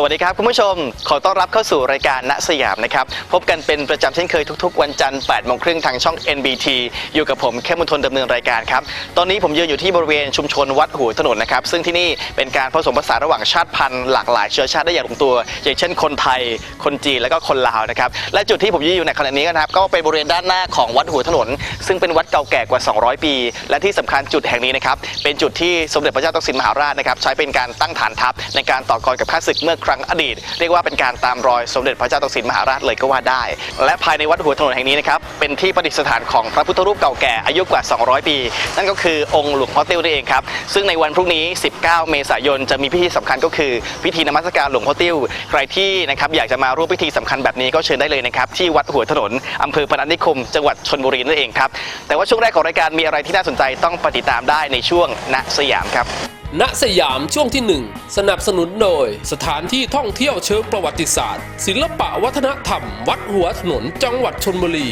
สวัสดีครับคุณผู้ชม ขอต้อนรับเข้าสู่รายการณสยามนะครับ พบกันเป็นประจำเช่นเคยทุกๆ วันจันทร์8โมงครึ่งทางช่อง NBT อยู่กับผมเข้มมนทนดำเนินรายการครับ ตอนนี้ผมยืนอยู่ที่บริเวณชุมชนวัดหัวถนนนะครับ ซึ่งที่นี่เป็นการผสมผสานระหว่างชาติพันธุ์หลากหลายเชื้อชาติได้อย่างลงตัว อย่างเช่นคนไทย คนจีน และก็คนลาวนะครับ และจุดที่ผมยืนอยู่ในขณะนี้นะครับ ก็เป็นบริเวณด้านหน้าของวัดหัวถนน ซึ่งเป็นวัดเก่าแก่กว่า 200 ปี และที่สำคัญจุดแห่งนี้นะครับ เป็นจุดที่สมเด็จพระเจ้าตากสินมหาราชนะครับใช้เป็นการตั้งฐานทัพในการต่อกรกับข้าศึกเมื่อครั้งอดีต เรียกว่าเป็นการตามรอยสมเด็จพระเจ้าตากสินมหาราชเลยก็ว่าได้ และภายในวัดหัวถนนแห่งนี้นะครับเป็นที่ประดิษฐานของพระพุทธรูปเก่าแก่อายุกว่า 200 ปี นั่นก็คือองค์หลวงพ่อเตี้ยวนั่นเองครับซึ่งในวันพรุ่งนี้ 19 เมษายนจะมีพิธีสำคัญก็คือพิธีนมัสการหลวงพ่อเตี้ยวใครที่นะครับอยากจะมาร่วมพิธีสำคัญแบบนี้ก็เชิญได้เลยนะครับที่วัดหัวถนนอำเภอพนัสนิคม จังหวัดชนบุรีนั่นเองครับแต่ว่าช่วงแรกของรายการมีอะไรที่น่าสนใจต้องปติตามได้ในช่วงณสยามครับ ณสยามช่วงที่ 1 สนับสนุนโดย สถานที่ท่องเที่ยวเชิงประวัติศาสตร์ ศิลปะวัฒนธรรม วัดหัวถนนจังหวัดชนบุรี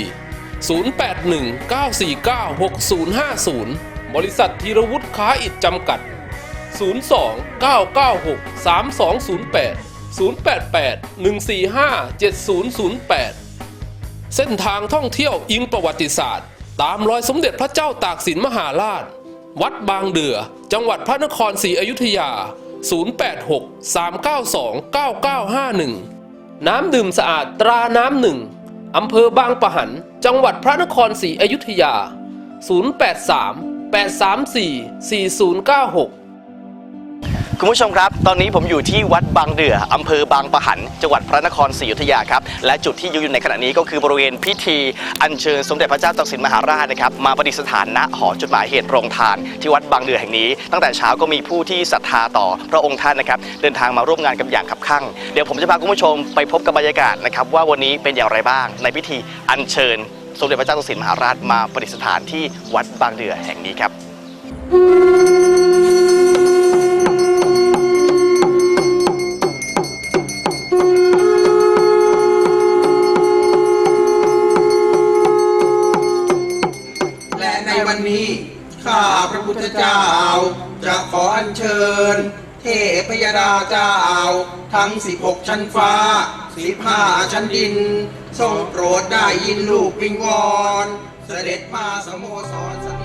0819496050 บริษัทธีรวุฒิค้าอิฐจำกัด 02-996-3208 088-145-7008 เส้นทางท่องเที่ยวอิงประวัติศาสตร์ ตามรอยสมเด็จพระเจ้าตากสินมหาราช วัดบางเดือ จังหวัดพระนครศรีอยุธยา 086 392 9951 น้ำดื่มสะอาดตราน้ำหนึ่งอำเภอบางปะหัน จังหวัดพระนครศรีอยุธยา 083 834 4096 คุณผู้ชมครับ ตอนนี้ผมอยู่ที่วัดบางเดืออำเภอบางปะหัน จังหวัดพระนครศรีอยุธยาครับ และจุดที่ยืนอยู่ในขณะนี้ก็คือบริเวณพิธีอัญเชิญสมเด็จพระเจ้าตากสินมหาราชนะครับ มาประดิษฐานณหอจุดหมายเหตุโรงทาน ที่วัดบางเดือแห่งนี้ ตั้งแต่เช้าก็มีผู้ที่ศรัทธาต่อพระองค์ท่านนะครับ เดินทางมาร่วมงานกันอย่างขับคั่ง เดี๋ยวผมจะพาคุณผู้ชมไปพบกับบรรยากาศนะครับว่าวันนี้เป็นอย่างไรบ้าง ในพิธีอัญเชิญ สมเด็จพระเจ้าตากสินมหาราชมาประดิษฐานที่วัดบางเดือแห่งนี้ครับแล อัญเชิญ เทพยดาเจ้า ทั้งสิบหกชั้นฟ้าสิบห้าชั้นดิน ทรงโปรดได้ยินลูกวิงวอน เสด็จมาสโมสร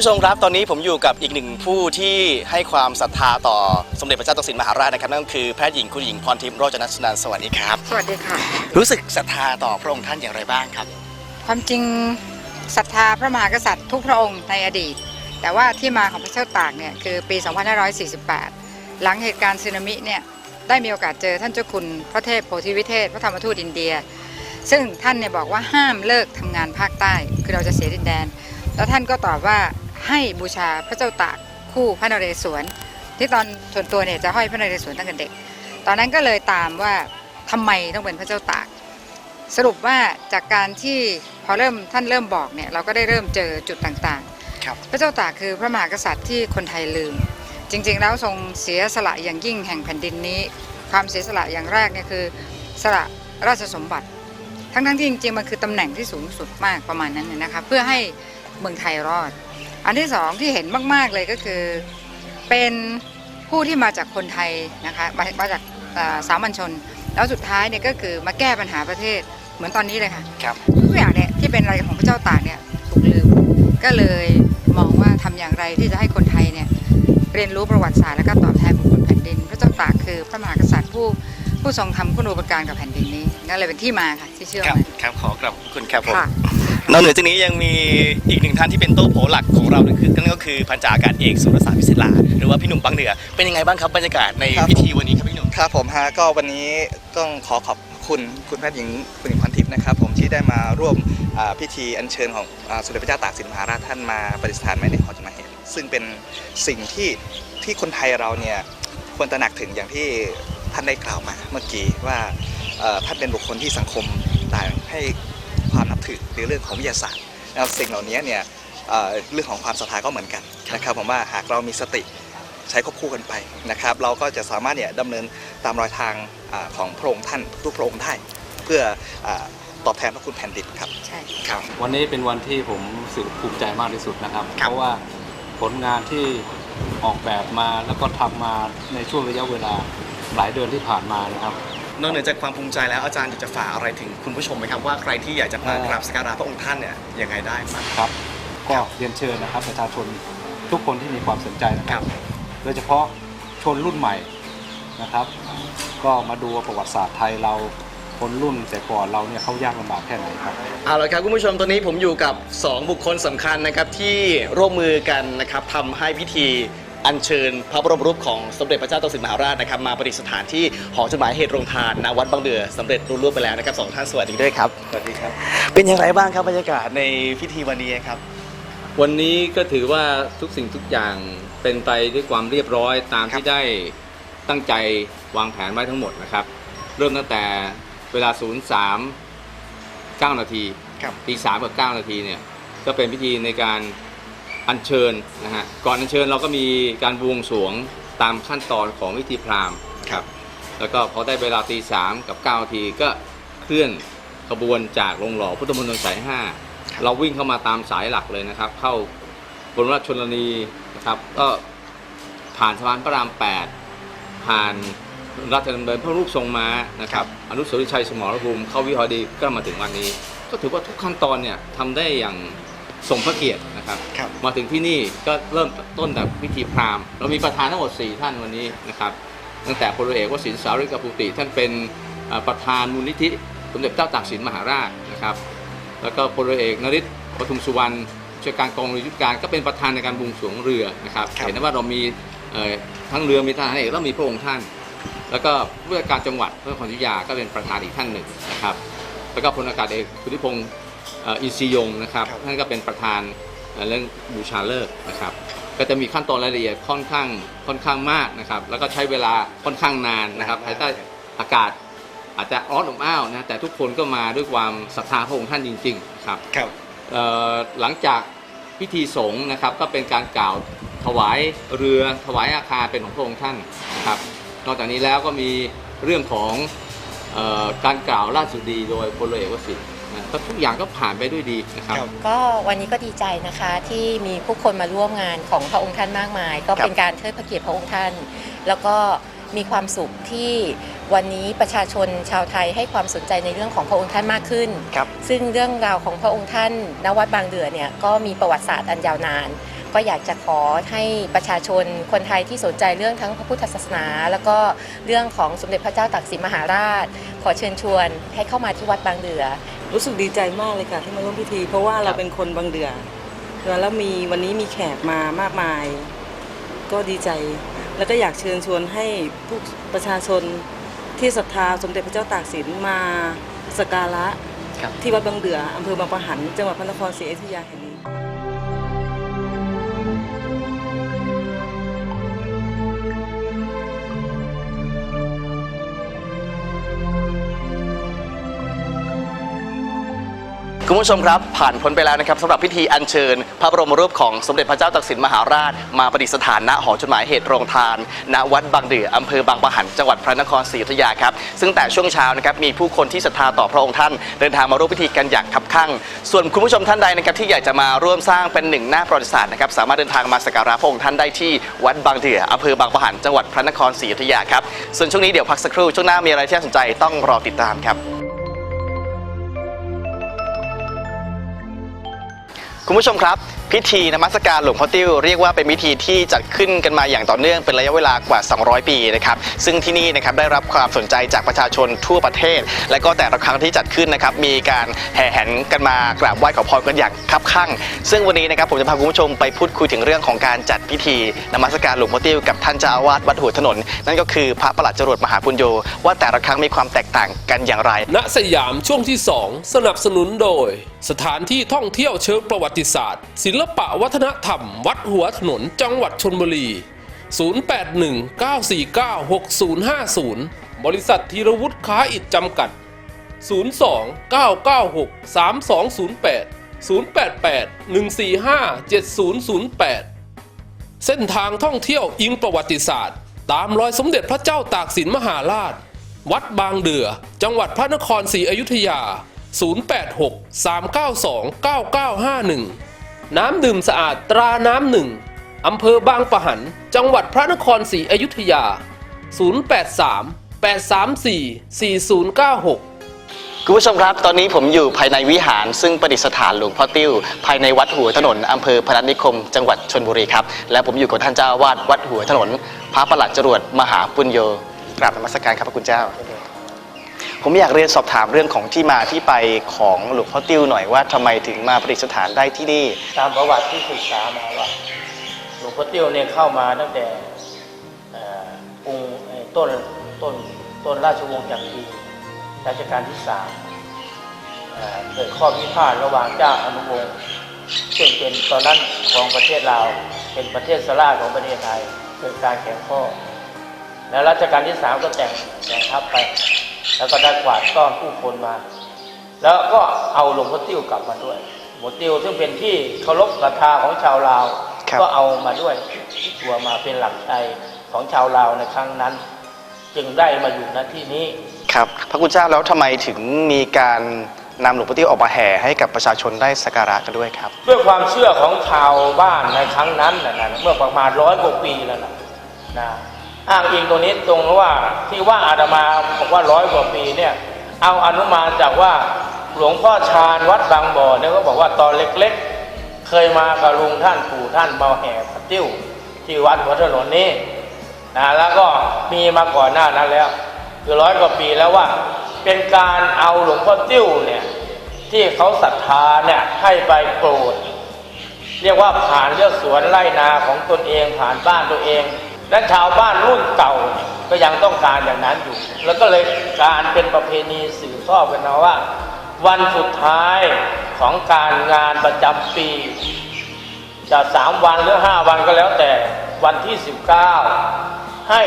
ผู้ชมครับตอนนี้ผมอยู่กับอีกหนึ่งผู้ที่ให้ความศรัทธาต่อสมเด็จพระเจ้าตากสินมหาราชนะครับนั่นก็คือแพทย์หญิงคุณหญิงพรทิพย์โรจนสุนันท์สวัสดีครับ สวัสดีค่ะ รู้สึกศรัทธาต่อพระองค์ท่านอย่างไรบ้างครับ ความจริงศรัทธาพระมหากษัตริย์ทุกพระองค์ในอดีต แต่ว่าที่มาของพระเจ้าตากเนี่ยคือปี 2548 หลังเหตุการณ์สึนามิเนี่ยได้มีโอกาสเจอท่านเจ้าคุณพระเทพโพธิวิเทศ พระธรรมทูตอินเดีย ซึ่งท่านเนี่ยบอกว่าห้ามเลิกทำงานภาคใต้ คือเราจะเสียดินแดน แล้วท่านก็ตอบว่า ให้บูชาพระเจ้าตากคู่พระนเรศวรที่ตอนส่วนตัวเนี่ยจะห้อยพระนเรศวรตั้งแต่เด็ก ตอนนั้นก็เลยตามว่าทำไมต้องเป็นพระเจ้าตาก สรุปว่าจากการที่พอเริ่มท่านเริ่มบอกเนี่ยเราก็ได้เริ่มเจอจุดต่างครับๆพระเจ้าตากคือพระมหากษัตริย์ที่คนไทยลืม จริงๆแล้วทรงเสียสละอย่างยิ่งแห่งแผ่นดินนี้ ความเสียสละอย่างแรกเนี่ยคือสละราชสมบัติ ทั้งๆที่จริงๆมันคือตำแหน่งที่สูงสุดมากประมาณนั้นนะนะคะเพื่อให้เมืองไทยรอด อันที่สองที่เห็นมาก ๆ เลยก็คือ เป็นผู้ที่มาจากคนไทยนะคะมามาจากเอ่อสามัญชน แล้วสุดท้ายเนี่ยก็คือมาแก้ปัญหาประเทศเหมือนตอนนี้เลยค่ะครับทุกอย่างเนี่ยที่เป็นอะไรของพระเจ้าตากเนี่ยถูกลืมก็เลยมองว่าทำอย่างไรที่จะให้คนไทยเนี่ยเรียนรู้ประวัติศาสตร์และก็ตอบแทนบุญคุณแผ่นดิน พระเจ้าตากคือพระมหากษัตริย์ผู้ผู้ทรงทำคุณูปการกับแผ่นดินนี้นั่นเลยเป็นที่มาค่ะที่เชื่อครับมันครับขอกราบขอบคุณครับผมค่ะ นอกเหนือจากนี้ยังมีอีกหนึ่งท่านที่เป็นโต๊ะโผหลักของเรานั่นคือนั่นก็คือพันจ่าอากาศเอกสุรศักดิ์วิศิลาหรือว่าพี่หนุ่มบางเหนือ เป็นยังไงบ้างครับบรรยากาศในครับ พิธีวันนี้ครับพี่หนุ่ม ครับผมฮะก็วันนี้ต้องขอขอบคุณคุณแพทย์หญิงคุณหญิงพันทิพย์นะครับ ผมที่ได้มาร่วมอ่าพิธีอัญเชิญของอ่าสมเด็จพระเจ้าตากสินมหาราชท่านมาประดิษฐานไว้ในหอจดหมายเหตุซึ่งเป็นสิ่งที่ที่คนไทยเราเนี่ยควรตระหนักถึงอย่างที่ท่านได้กล่าวมาเมื่อกี้ว่าเอ่อท่านเป็นบุคคลที่สังคมต่างให้ ความนับถือในเรื่องของวิทยาศาสตร์แล้วสิ่งเหล่านี้เนี่ยเอ่อเรื่องของความศรัทธาก็เหมือนกันนะครับผมว่าหากเรามีสติใช้ควบคู่กันไปนะครับ เราก็จะสามารถเนี่ยดำเนินตามรอยทางอาของพระองค์ท่านทุกพระองค์ได้เพื่ออาตอบแทนพระคุณแผ่นดินครับใช่ครับวันนี้เป็นวันที่ผมรู้สึกภูมิใจมากที่สุดนะครับครับเพราะว่าผลงานที่ออกแบบมาแล้วก็ทำมาในช่วงระยะเวลาหลายเดือนที่ผ่านมานะครับ นอกเหนือจากความภูมิใจแล้วอาจารย์อยากจะฝากอะไรถึงคุณผู้ชมไหมครับว่าใครที่อยากจะมากราบสักการะพระองค์ท่านเนี่ยยังไงได้บ้าง ครับ ก็เรียนเชิญนะครับประชาชนทุกคนที่มีความสนใจนะคครัรับ บ โดยเฉพาะชนรุ่นใหม่นะครับ ก็มาดูว่าประวัติศาสตร์ไทยเราคนรุ่นแต่ก่อนเราเนี่ยเขายากลำบากแค่ไหนครับ เอาละครับคุณผู้ชมตอนนี้ผมอยู่กับ 2 บุคคลสำคัญนะครับที่ร่วมมือกันนะครับทำให้พิธี อัญเชิญพระบรมรูปของสมเด็จพระเจ้าตากสินมหาราชนะครับมาประดิษฐานที่หอจดหมายเหตุโรงทานณวัดบางเดือสำเร็จรุ่ร่วงไปแล้วนะครับสองท่านสวัสดีด้วยครับสวัสดีครับ เป็นอย่างไรบ้างครับบรรยากาศในพิธีวันนี้ครับ วันนี้ก็ถือว่าทุกสิ่งทุกอย่างเป็นไปด้วยความเรียบร้อยตามครับที่ได้ตั้งใจวางแผนไว้ทั้งหมดนะครับ เริ่มตั้งแต่เวลา 03 9 นาทีครับตี3กับ 9 นาทีเนี่ยก็เป็นพิธีในการ อัญเชิญนะฮะก่อนอัญเชิญเราก็มีการบวงสรวงตามขั้นตอนของวิธีพราหมณ์ครับ แล้วก็พอได้เวลาตีสามกับ9นาทีก็เคลื่อนขบวนจากโรงหล่อพุทธมณฑลสาย5เราวิ่งเข้ามาตามสายหลักเลยนะครับ เข้าบนราชชนนีนะครับ ก็ผ่านสะพานพระราม8ผ่านราชดำเนินพระรูปทรงม้านะครับ อนุสาวรีย์ชัยสมรภูมิเข้าวิหารดีก็มาถึงวันนี้ ก็ถือว่าทุกขั้นตอนเนี่ยทำได้อย่าง สมพระเกียรตินะครับ ครับ มาถึงที่นี่ก็เริ่มต้นจากพิธีพราหมณ์เรามีประธานทั้งหมด 4 ท่านวันนี้นะครับ ตั้งแต่พลเอกวสินทร์สาริกภูติ ท่านเป็นเอ่อประธานมูลนิธิสมเด็จเจ้าตากสินมหาราชนะครับ แล้วก็พลเอกนริศปทุมสุวรรณผู้ช่วยการกองเรือยุทธการก็เป็นประธานในการบวงสรวงเรือนะครับ ครับ เห็นได้ว่าเรามีเอ่อทั้งเรือมีทหารเอกแล้วมีพระองค์ท่าน แล้วก็ผู้ว่าการจังหวัดพระนครศรีอยุธยาก็เป็นประธานอีกท่านหนึ่งนะครับ แล้วก็พลอากาศเอกสุธิพงศ์เอ่ออินทรียงค์นะครับครับ ท่านก็เป็นประธานเอ่อเรื่องบูชาเลิกษ์นะครับ ก็จะมีขั้นตอนรายละเอียดค่อนข้างค่อนข้างมากนะครับ แล้วก็ใช้เวลาค่อนข้างนานนะครับภายใต้อากาศอาจจะร้อนอบอ้าวนะแต่ทุกคนก็มาด้วยความศรัทธาพระองค์ท่านจริงๆนะครับ ครับ เอ่อหลังจากพิธีสงฆ์นะครับก็เป็นการกล่าวถวายเรือถวายอาคารเป็นของพระองค์ท่านนะครับนอกจากนี้แล้วก็มีเรื่องของเออการกล่าวราชสุดีโดยพลเอกวสินทร์ นะก็ทุกอย่างก็ผ่านไปด้วยดีนะครับ ครับ ก็วันนี้ก็ดีใจนะคะที่มีผู้คนมาร่วมงานของพระองค์ท่านมากมาย ก็เป็นการเทิดพระเกียรติพระองค์ท่าน แล้วก็มีความสุขที่วันนี้ประชาชนชาวไทยให้ความสนใจในเรื่องของพระองค์ท่านมากขึ้น ครับ ซึ่งเรื่องราวของพระองค์ท่านณวัดบางเดือเนี่ยก็มีประวัติศาสตร์อันยาวนาน ก็อยากจะขอให้ประชาชนคนไทยที่สนใจเรื่องทั้งพระพุทธศาสนา แล้วก็เรื่องของสมเด็จพระเจ้าตากสินมหาราช ขอเชิญชวนให้เข้ามาที่วัดบางเดือ รู้สึกดีใจมากเลยค่ะที่มาร่วมพิธี เพราะว่าเราเป็นคนบางเดือแล้วมีวันนี้มีแขกมามากมาย ก็ดีใจ แล้วก็อยากเชิญชวนให้ผู้ประชาชนที่ศรัทธาสมเด็จพระเจ้าตากสินมาสักการะที่วัดบางเดืออำเภอบางปะหัน จังหวัดพระนครศรีอยุธยาแห่งนี้ คุณผู้ชมครับ ผ่านพ้นไปแล้วนะครับสำหรับพิธีอัญเชิญ พระบรมรูปของสมเด็จพระเจ้าตากสินมหาราช มาประดิษฐานณหอจดหมายเหตุโรงทาน ณวัดบางเดืออำเภอบางปะหันจังหวัดพระนครศรีอยุธยาครับซึ่งแต่ช่วงเช้านะครับมีผู้คนที่ศรัทธาต่อพระองค์ท่าน เดินทางมาร่วมพิธีกันอย่างคับคั่ง ส่วนคุณผู้ชมท่านใดนะครับที่อยากจะมาร่วมสร้างเป็นหนึ่งหน้าประวัติศาสตร์นะครับสามารถเดินทางมาสักการะพระองค์ท่านได้ที่วัดบางเดืออำเภอบางปะหันจังหวัดพระนครศรีอยุธยาครับส่วนช่วงนี้เดี๋ยวพักสักครู่ช่วงหน้ามีอะไรที่น่าสนใจต้องรอติดตามครับ คุณผู้ชมครับ พิธีนมัสการหลวงพ่อติ้วเรียกว่าเป็นพิธีที่จัดขึ้นกันมาอย่างต่อเนื่องเป็นระยะเวลากว่า 200 ปีนะครับซึ่งที่นี่นะครับได้รับความสนใจจากประชาชนทั่วประเทศ และก็แต่ละครั้งที่จัดขึ้นนะครับมีการแห่แหนกันมากราบไหว้ขอพรกันอย่างคับคั่ง ซึ่งวันนี้นะครับผมจะพาคุณผู้ชมไปพูดคุยถึงเรื่องของการจัดพิธีนมัสการหลวงพ่อติ้วกับท่านเจ้าอาวาสวัดหัวถนน นั่นก็คือพระประหลัดจรวดมหาปุญโญว่าแต่ละครั้งมีความแตกต่างกันอย่างไร ณสยามช่วงที่ 2 สนับสนุนโดย สถานที่ท่องเที่ยวเชิงประวัติศาสตร์ศิลปะวัฒนธรรม วัดหัวถนนจังหวัดชนบุรี 0819496050 บริษัทธีรวุฒิค้าอิฐจำกัด 02-996-3208-088-145-7008 เส้นทางท่องเที่ยวอิงประวัติศาสตร์ ตามรอยสมเด็จพระเจ้าตากสินมหาราช วัดบางเดือ จังหวัดพระนครศรีอยุธยา 086-392-9951 น้ำดื่มสะอาดตราน้ำหนึ่งอำเภอบางปะหัน จังหวัดพระนครศรีอยุธยา 083-834-4096 คุณผู้ชมครับ ตอนนี้ผมอยู่ภายในวิหาร ซึ่งประดิษฐานหลวงพ่อติ้ว ภายในวัดหัวถนนอำเภอพนัสนิคม จังหวัดชนบุรีครับ และผมอยู่กับท่านเจ้าวาดวัดหัวถนน พระประหลัดจรวดมหาปุญโญกราบนมัสการครับพระคุณเจ้า ผมอยากเรียนสอบถามเรื่องของที่มาที่ไปของหลวงพ่อติ้วหน่อยว่าทำไมถึงมาประดิษฐานได้ที่นี่ ตามประวัติที่ศึกษามาว่าหลวงพ่อเตี้ยวเนี่ยเข้ามาตั้งแต่เอ่อกรุงเอ่อต้นต้นต้นราชวงศ์จักรีรัชกาลที่สามเอ่อเกิดข้อพิพาทระหว่างเจ้าอนุวงศ์ซึ่งเป็นตอนนั้นของประเทศลาว เป็นประเทศสลาของประเทศไทยเกิดการแข่งข้อ แล้วรัชกาลที่สามก็แต่งแต่งทัพไป แล้วก็ได้กวาดต้อนผู้คนมา แล้วก็เอาหลวงพ่อติ้วกลับมาด้วยหลวงพ่อติ้วซึ่งเป็นที่เคารพศรัทธาของชาวลาวครับก็เอามาด้วยที่ตัวมาเป็นหลักใจของชาวลาวในครั้งนั้น จึงได้มาอยู่ณที่นี้ครับพระคุณเจ้าแล้วทำไมถึงมีการนำหลวงพ่อติ้วออกมาแห่ให้กับประชาชนได้สักการะกันด้วยครับ ด้วยความเชื่อของชาวบ้านในครั้งนั้นนะนะเมื่อประมาณร้อยกว่าปีแล้วนะนะ อ้างอิงตรงนี้ตรงว่าที่ว่าอาตมาบอกว่าร้อยกว่าปีเนี่ยเอาอนุมานจากว่าหลวงพ่อชาญวัดบางบ่อเนี่ยก็บอกว่าตอนเล็กๆ เคยมากับลุงท่านปู่ท่านมาแห่พระติ้วที่วัดหัวถนนนี้นะแล้วก็มีมาก่อนหน้านั้นแล้ว คือร้อยกว่าปีแล้วว่า เป็นการเอาหลวงพ่อติ้วเนี่ยที่เขาศรัทธาเนี่ยให้ไปโปรด เรียกว่าผ่านเลือกสวนไร่นาของตนเองผ่านบ้านตัวเอง และชาวบ้านรุ่นเก่าเนี่ยก็ยังต้องการอย่างนั้นอยู่ แล้วก็เลยการเป็นประเพณีสืบทอดกันมาว่า วันสุดท้ายของการงานประจำปี จะสามวันหรือห้าวันก็แล้วแต่วันที่ 19 ให้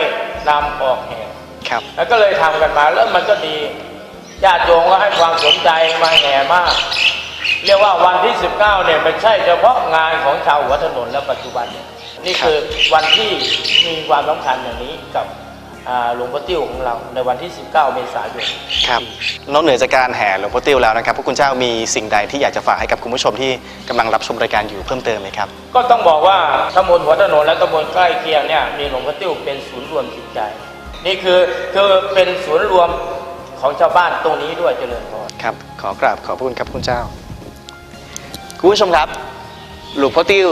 นำออกแห่ครับ แล้วก็เลยทำกันมาแล้วมันก็ดีญาติโยมก็ให้ความสนใจมาแห่มาก เรียกว่าวันที่ 19เนี่ยไม่ใช่เฉพาะงานของชาวหัวถนนและปัจจุบันเนี่ย นี่คือวันที่มีความสำคัญอย่างนี้กับอ่าหลวงพ่อติ้วของเราในวันที่ 19 เมษายนครับนอกเหนือจากการแห่หลวงพ่อติ้วแล้วนะครับพระคุณเจ้ามีสิ่งใดที่อยากจะฝากให้กับคุณผู้ชมที่กำลังรับชมรายการอยู่เพิ่มเติมไหมครับ ก็ต้องบอกว่าตำบลหัวถนนและตำบลใกล้เคียงเนี่ยมีหลวงพ่อติ้วเป็นศูนย์รวมจิตใจ นี่คือคือเป็นศูนย์รวมของชาวบ้านตรงนี้ด้วยเจริญพรครับขอกราบขอบพระคุณครับคุณเจ้า คุณผู้ชมครับหลวงพ่อติ้ว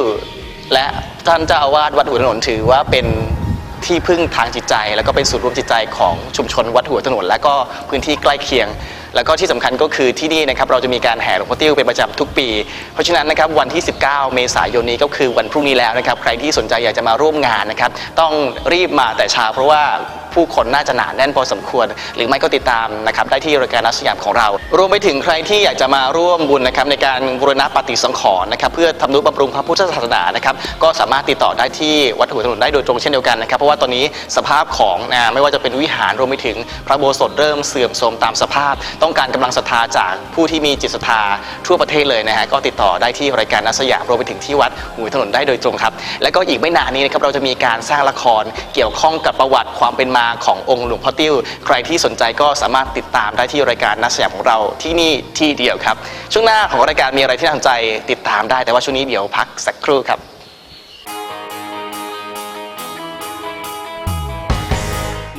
และท่านเจ้าอาวาสวัดหัวถนนถือว่าเป็นที่พึ่งทางจิตใจ แล้วก็เป็นศูนย์รวมจิตใจของชุมชนวัดหัวถนน และก็พื้นที่ใกล้เคียง แล้วก็ที่สำคัญก็คือที่นี่นะครับเราจะมีการแห่หลวงพ่อติ้วเป็นประจำทุกปี เพราะฉะนั้นนะครับวันที่ 19 เมษายนนี้ก็คือวันพรุ่งนี้แล้วนะครับใครที่สนใจอยากจะมาร่วมงานนะครับต้องรีบมาแต่เช้าเพราะว่า ผู้คนน่าจะหนาแน่นพอสมควร หรือไม่ก็ติดตามนะครับได้ที่รายการนักสยามของเรา รวมไปถึงใครที่อยากจะมาร่วมบุญนะครับในการบูรณะปฏิสังขรณ์นะครับเพื่อทำนุบำรุงพระพุทธศาสนานะครับก็สามารถติดต่อได้ที่วัดหัวถนนได้โดยตรงเช่นเดียวกันนะครับเพราะว่าตอนนี้สภาพของนะไม่ว่าจะเป็นวิหารรวมไปถึงพระโบสถเริ่มเสื่อมโทรมตามสภาพ ต้องการกำลังศรัทธาจากผู้ที่มีจิตศรัทธาทั่วประเทศเลยนะฮะก็ติดต่อได้ที่รายการนักสยามรวมไปถึงที่วัดหัวถนนได้โดยตรงครับและก็อีกไม่นานนี้นะครับเราจะมีการสร้างละครเกี่ยวข้องกับประวัติความเป็นมาขององค์หลวงพ่อติ้ว ใครที่สนใจก็สามารถติดตามได้ที่รายการนักสยามของเราที่นี่ที่เดียวครับ ช่วงหน้าของรายการมีอะไรที่น่าสนใจติดตามได้แต่ว่าช่วงนี้เดี๋ยวพักสักครู่ครับ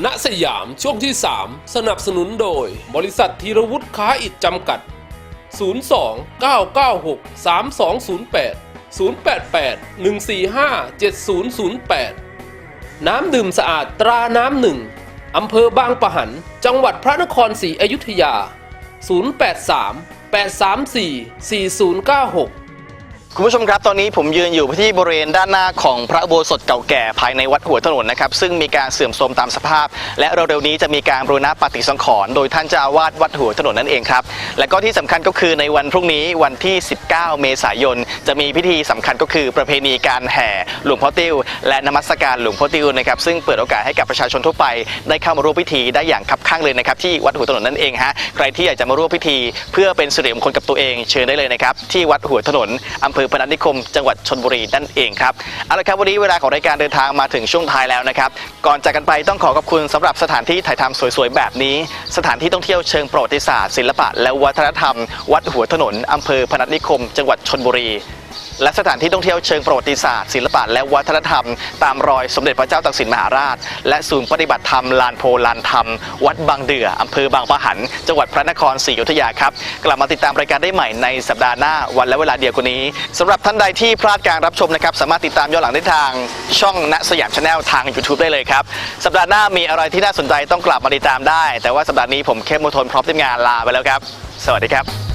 ณสยามช่วงที่ 3 สนับสนุนโดย บริษัทธีรวุฒิค้าอิฐจำกัด 02 996 3208 088 145 7008 น้ำดื่มสะอาดตราน้ำหนึ่งอำเภอบางปะหัน จังหวัดพระนครศรีอยุธยา 083 834 4096 คุณผู้ชมครับ ตอนนี้ผมยืนอยู่ที่บริเวณด้านหน้าของพระอุโบสถเก่าแก่ภายในวัดหัวถนนนะครับ ซึ่งมีการเสื่อมโทรมตามสภาพ และเร็วๆนี้จะมีการบรูรณะปฏิสังขรณ์โดยท่านเจ้าอาวาสวัดหัวถนนนั่นเองครับ และก็ที่สำคัญก็คือในวันพรุ่งนี้วันที่ 19 เมษายน จะมีพิธีสำคัญก็คือประเพณีการแห่หลวงพ่อติ้ว และนมัสการหลวงพ่อติ้วนะครับซึ่งเปิดโอกาสให้กับประชาชนทั่วไป ได้เข้ามาร่วมพิธีได้อย่างคับข้างเลยนะครับที่วัดหัวถนนนั่นเองฮะใครที่อยากจะมาร่วมพิธี เพื่อเป็นสิริมงคลกับตัวเองเชิญได้เลยนะครับที่วัดหัวถนนอำเภอพนัสนิคม จังหวัดชนบุรีนั่นเองครับเอาละครับวันนี้เวลาของรายการเดินทางมาถึงช่วงท้ายแล้วนะครับก่อนจากกันไปต้องขอขอบคุณสำหรับสถานที่ถ่ายทำสวยๆแบบนี้ สถานที่ท่องเที่ยวเชิงประวัติศาสตร์ศิลปะและวัฒนธรรม วัดหัวถนนอำเภอพนัสนิคม จังหวัดชนบุรี และสถานที่ท่องเที่ยวเชิงประวัติศาสตร์ศิลปะและวัฒนธรรม ตามรอยสมเด็จพระเจ้าตากสินมหาราช และศูนย์ปฏิบัติธรรมลานโพลานธรรม วัดบางเดืออำเภอบางปะหัน จังหวัดพระนครศรีอยุธยาครับ กลับมาติดตามรายการได้ใหม่ในสัปดาห์หน้าวันและเวลาเดียวกันนี้สำหรับท่านใดที่พลาดการรับชมนะครับสามารถติดตามย้อนหลังได้ทางช่องณสยามชาแนลทาง YouTube ได้เลยครับสัปดาห์หน้ามีอะไรที่น่าสนใจต้องกลับมาติดตามได้ แต่ว่าสัปดาห์นี้ผมเข้มมทนพร้อมทีมงานลาไปแล้วครับ สวัสดีครับ